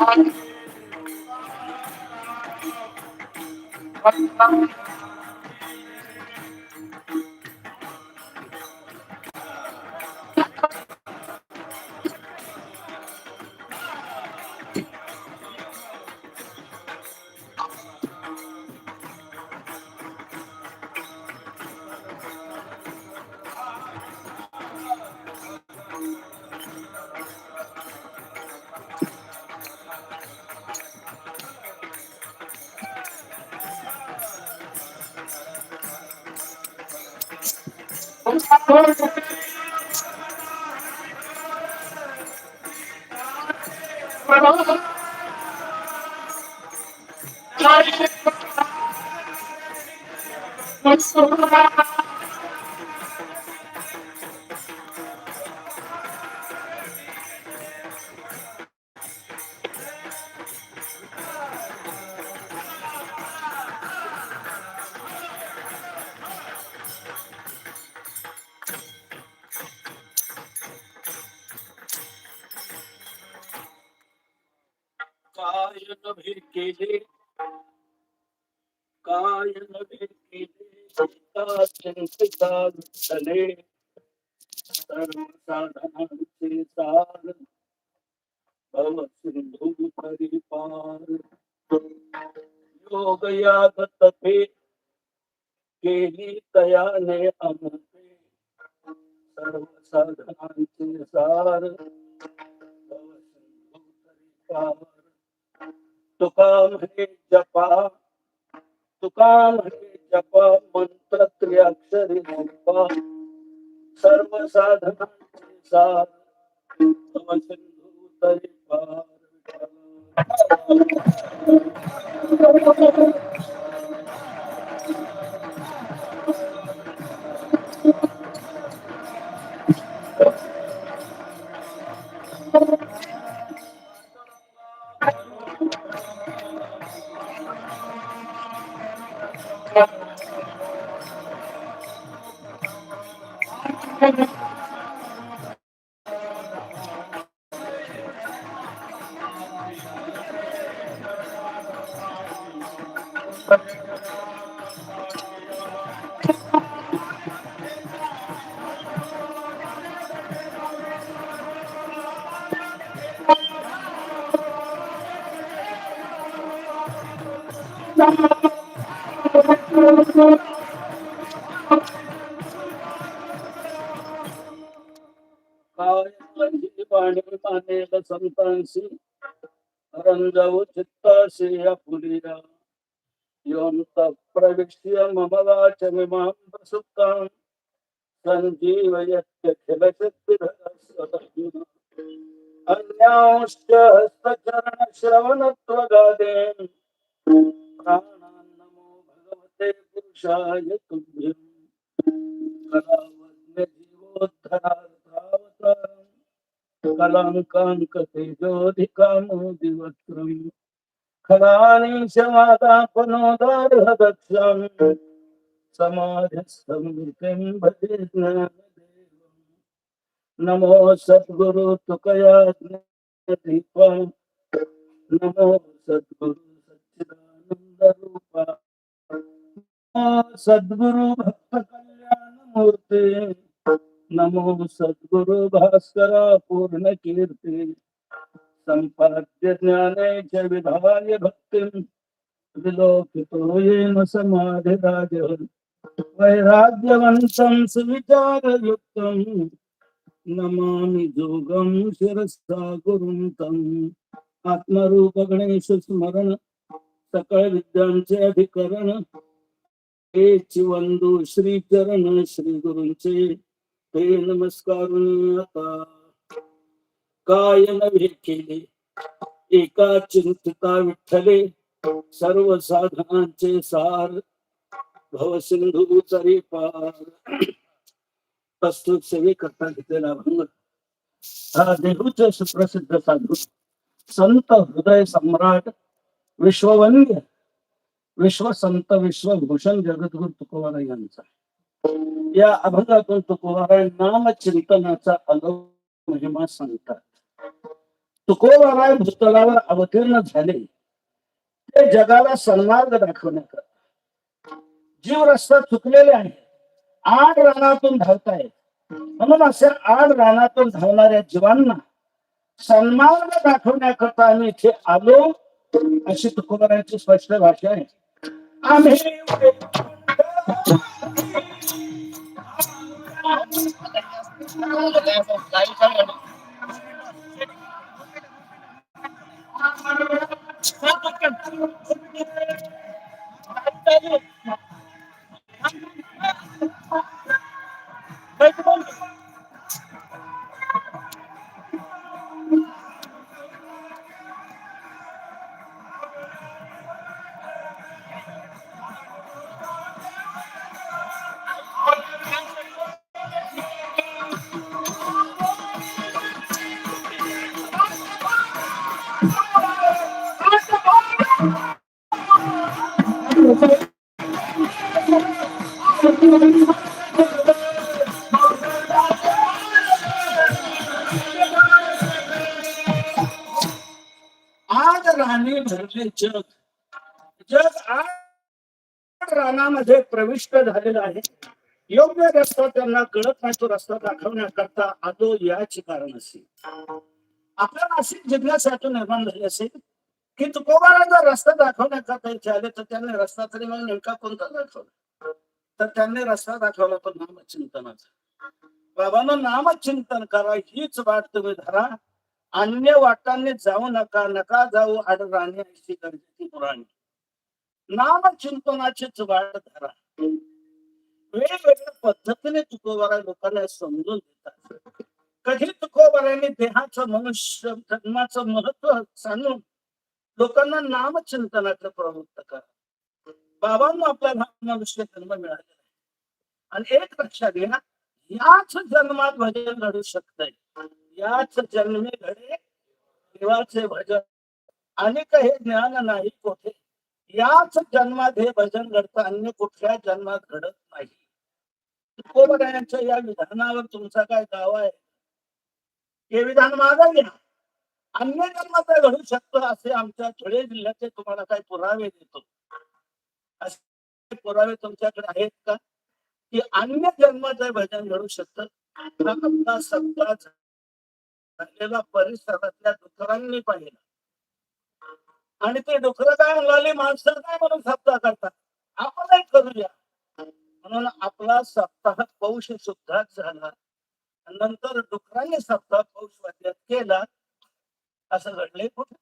Thank you. काय नव्हे केले. काय नव्हे केले. चिंतिता विठ्ठले सार. भव सिंधू परिपार. योग याग तपे केली तयाने सर्वसाधनांचे सार. भव सिंधू परिपार. तुकाम हे जपा. तुकाम हे जपा मंत्र त्रिअक्षरी रूपा सर्व साधनांचे सार तम सिंधू तरी पार पाणी संतांशी रंजाऊ चित्ताशी या योंत योऽन्तःप्रविश्य मम वाचमिमां प्रसुप्तां। सञ्जीवयत्यखिलशक्तिधरस्वतः अन्यांश्च हस्तचरणश्रवणत्वगादेन। प्राणान्नमो भगवते पुरुषाय तुभ्यम् कलावद्यजीवोद्धरार्थावतारम् कलाङ्काङ्कतेजोऽधिकामोदिवक्त्रम् खलानीशवादापनोदार्हदक्षम् समाधिस्थं भजे ज्ञानदेवम् नमो सद्गुरु तुकया दीपम् नमो सद्गुरु सच्चिदानन्दरूपा नमो सद्गुरु भक्त नमो सद्गुरु भास्करा पूर्णकीर्ति कीर्ती संपाद्य ज्ञानेच विधाय भक्तिं विलोकितो येन समाधिराज वैराग्यवन्तं सुविचारयुक्तं नमामि जोगं शिरसा गुरुं तम् आत्मरूप गणेश स्मरण सकळ विद्यांचे अधिकरण हेच वंदू श्री चरण श्री गुरूंचे ते नमस्कारुनी आता काय केले एका विठ्ठले सर्व साधनांचे सार पार. प्रस्तुत सेवे करता घेतलेला हा देहूचे सुप्रसिद्ध साधू, संत हृदय सम्राट विश्ववंद्य विश्वसंत विश्वभूषण जगद्गुरु तुकोबाराय यांचा. या अभंगातून नाम चिंतनाचा अगव महिमा सांगतात. तुकोबाराय भूतलावर अवतीर्ण झाले. ते जगाला सन्मार्ग दाखवण्याकरता जीव रस्ता चुकलेले आहे आड रानातून धावतायत. म्हणून अशा आड रानातून धावणाऱ्या जीवांना सन्मार्ग दाखवण्याकरता आम्ही इथे आलो अशी तुकोबारायची स्पष्ट भाषा आहे. आम्ही आज राणे जग. जग आज रानामध्ये प्रविष्ट झालेलं आहे. योग्य रस्ता त्यांना कळत नाही तो रस्ता दाखवण्याकरता आलो याच कारण असेल आपल्याला अशी जिज्ञासा निर्माण झाली असेल की तुकोबाला जर रस्ता दाखवण्याकरता इथे आले तर त्यांनी रस्ता तरी मग नेमका कोणता दाखवला? तर त्यांनी रस्ता दाखवला तो नामचिंतनाचा. बाबांना नामचिंतन करा हीच वाट तुम्ही धरा. अन्य वाटाने जाऊ नका नका जाऊ आड राहणे अशी गरजेची पुराणी. नाम चिंतनाचीच वाट धरा. वेगवेगळ्या पद्धतीने तुकोबारा लोकांना समजून देतात कधी तुकोबाराने देहाचं मनुष्य जन्माचं महत्त्व सांगून लोकांना नामचिंतनाचं प्रवृत्त करा. बाबांना आपल्याला मनुष्य जन्म मिळालेला आहे. आणि एक लक्षात घ्या याच जन्मात भजन घडू शकतंय. याच जन्मे घडे देवाचे भजन. आणि काही ज्ञान नाही कोठे याच जन्मात हे भजन घडतं अन्य कुठल्या जन्मात घडत नाही. तुकोबरायांच्या या विधानावर तुमचा काय दावा आहे? हे विधान मागा घ्या. अन्य जन्मात काय घडू शकतं असे आमच्या धुळे जिल्ह्याचे तुम्हाला काही पुरावे देतो. असे पुरावे तुमच्याकडे आहेत का? की अन्य जन्माचं भजन घडू शकतं सत्ता झालेला परिसरातल्या डुकरांनी पाहिला. आणि ते डुकर काय म्हणाले माणसं काय म्हणून सप्ताह करतात? आपणही करूया. म्हणून आपला सप्ताह पौष सुद्धा झाला. नंतर डुकरांनी सप्ताह पौष वाद्यात केला. असं घडले कुठे?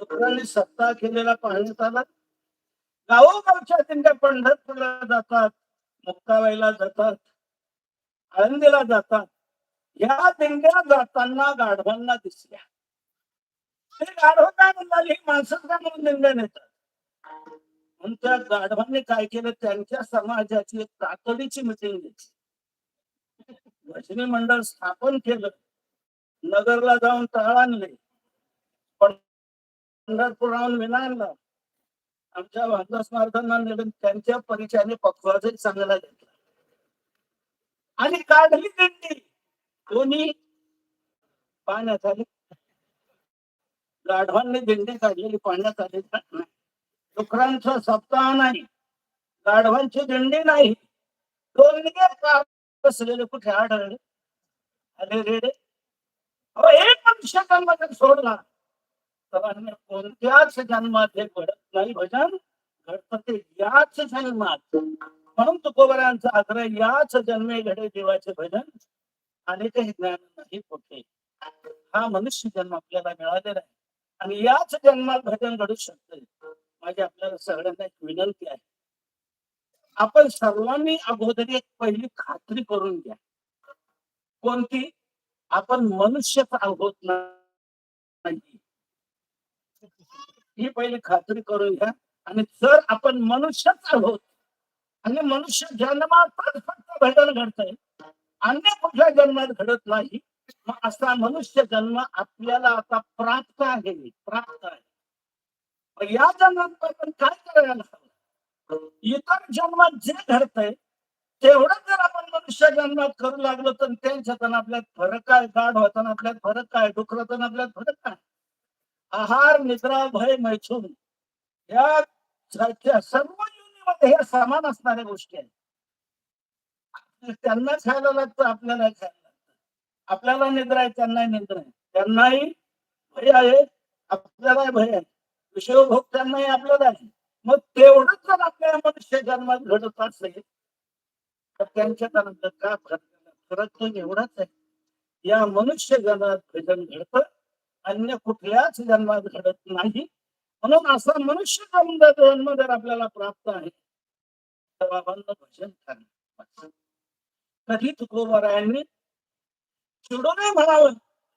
डुकरांनी सप्ताह केलेला पाहण्यात आला. गावोगावच्या त्यांच्या पंढरपूरला जातात मुक्ताबाईला जातात आळंदीला जातात. या दिंड्या जाताना गाढवांना दिसल्या. ते गाढव काय म्हणाले? ही माणसं काय म्हणून दिंड्या नेतात? म्हणून त्या गाढवांनी काय केलं? त्यांच्या समाजाची एक तातडीची मिटिंग घेतली. भजनी मंडळ स्थापन केलं. नगरला जाऊन टाळ आणले. पंढरपुराहून विना आणला. आमच्या भागला स्मारकांना नेलं. त्यांच्या परिचयाने पक्वाचा चांगला घेतला. आणि काढली दिंडी. कोणी पाण्यात आले. गाढवांनी दिंडी काढलेली पाण्यात आले. का? नाही डुकरांचा सप्ताह नाही. गाढवांची दिंडी नाही. दोन का बसलेले कुठे आढळले? अरे रेडे अहो एक मनुष्य जन्मात सोडला. तर अन्य कोणत्याच जन्मात हे घडत नाही भजन. घडत ते याच जन्मात. म्हणून तुकोबऱ्यांचा आग्रह याच जन्मे घडे देवाचे भजन. आणि ते ज्ञान नाही कुठे हा मनुष्य जन्म आपल्याला मिळालेला आहे. आणि याच जन्मात भजन घडू शकत माझी आपल्याला सगळ्यांना एक विनंती आहे. आपण सर्वांनी अगोदर एक पहिली खात्री करून घ्या. कोणती? आपण मनुष्यच आहोत नाही ही पहिली खात्री करून घ्या. आणि जर आपण मनुष्यच आहोत आणि मनुष्य जन्मात फक्त भजन घडतंय अन्य कुठल्या जन्मात घडत नाही मग असा मनुष्य जन्म आपल्याला आता प्राप्त आहे प्राप्त आहे. या जन्मात आपण काय करायला हवं? इतर जन्मात जे घडतंय तेवढं जर आपण मनुष्य जन्मात करू लागलो तर त्यांच्यात आपल्यात फरक काय गाढ होताना आपल्यात फरक काय डुकरताना आपल्यात फरक काय आहार निद्रा भय मैथून या सर्व युनिमध्ये हे समान असणाऱ्या गोष्टी आहेत. त्यांना खायला लागतं आपल्याला खायला लागतं. आपल्याला निद्रा आहे त्यांनाही निद्रा आहे. त्यांनाही भय आहे आपल्याला भय आहे. विषयभोग त्यांनाही आपल्याला आहे. मग तेवढंच जर आपल्या मनुष्य जन्मात घडत असेल तर त्यांच्यात आनंद का फरक आहे? तो एवढाच आहे. या मनुष्य जन्मात भजन घडतं अन्य कुठल्याच जन्मात घडत नाही. म्हणून असा मनुष्य जन्म जन्म जर आपल्याला प्राप्त आहे तर बाबांना भजन करा. कधी तुकोबारायांनी चिडूनही म्हणावं.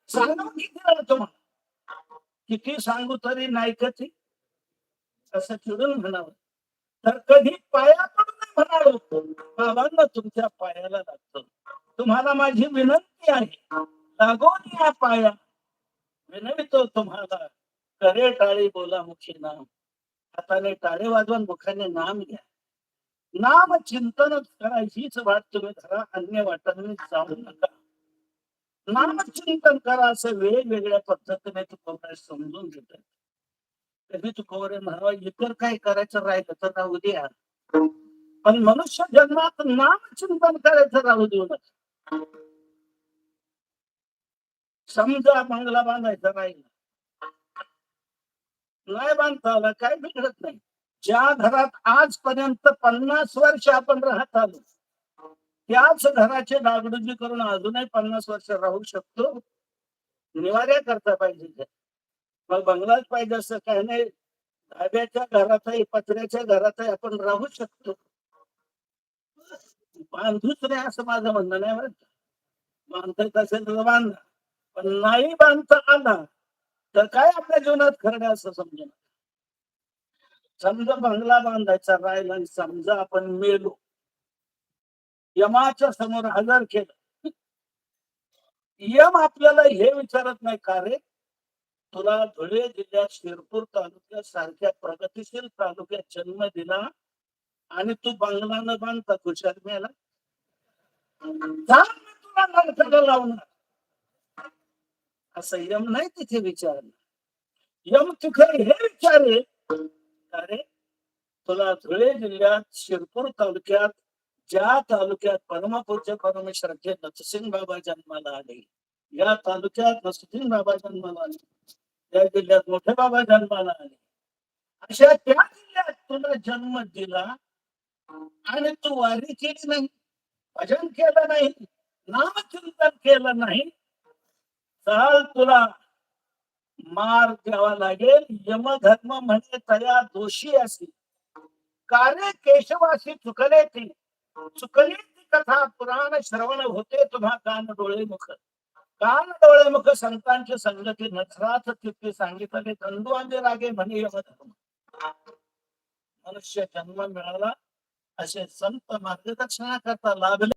सांगून किती तुम्हाला किती सांगू तरी नाही कधी असं चिडून म्हणावं. तर कधी पाया पडून म्हणावं. बाबांना तुमच्या पायाला लागतो. तुम्हाला माझी विनंती आहे. लागून या पाया. विनवितो तुम्हाला. करे टाळी बोला मुखी नाम. हाताने टाळे वाजवून मुखाने नाम घ्या. नाम चिंतन करा हीच वाट तुम्ही धरा अन्य वाटांनी जाऊ नका. नाम चिंतन करा असं वेगवेगळ्या पद्धतीने तुकोबरे समजून घेत कधी तुकोबरे म्हणावा इतर काय करायचं राहिलं तर राहू द्या पण मनुष्य जन्मात नाम चिंतन करायचं राहू देऊ नका. समजा बंगला बांधायचा राहिला. नाही बांधता आला काय बिघडत नाही. ज्या घरात आजपर्यंत पन्नास वर्ष आपण राहत आलो त्याच घराचे डागडुजी करून अजूनही पन्नास वर्ष राहू शकतो? निवाऱ्या करता पाहिजे मग बंगलाच पाहिजे असं काही नाही. धाब्याच्या घरातही पत्र्याच्या घरातही आपण राहू शकतो. बांधूच नाही असं माझं म्हणणं नाही बरं का. बांधता असेल तर बांधा पण नाही बांधता आला तर काय आपल्या जीवनात खरं असं समजा समजा बंगला बांधायचा राहिला आणि समजा आपण मेलो. यमाच्या समोर हजर केलं यम आपल्याला हे विचारत नाही का रे? तुला धुळे जिल्ह्यात शिरपूर तालुक्यासारख्या प्रगतीशील तालुक्यात जन्म दिला आणि तू बंगला न बांधता खुशाल मेला तुला लावणार. असं यम नाही तिथे विचारणार. यम तिकडे हे विचारेल अरे तुला धुळे जिल्ह्यात शिरपूर तालुक्यात ज्या तालुक्यात परमपूज्य परमेश्वराचे नरसिंह बाबा जन्माला आले या तालुक्यात नरसिंह बाबा जन्माला आले त्या जिल्ह्यात मोठे बाबा जन्माला आले. अशा त्या जिल्ह्यात तुला जन्म दिला आणि तू वारी केली नाही भजन केलं नाही नामचिंतन केलं नाही तर तुला मार द्यावा लागेल. यमधर्म म्हणजे तया दोषी असे. कार्य केशवासी चुकले ती? चुकली ती कथा पुराण श्रवण होते तुम्हा कान डोळे मुख. कान डोळे मुख संतांची संगती नथराथ तिथे सांगितले गंधू आणि रागे म्हणे यमधर्म. मनुष्य जन्म मिळाला असे संत मार्गदर्शना करता लाभले.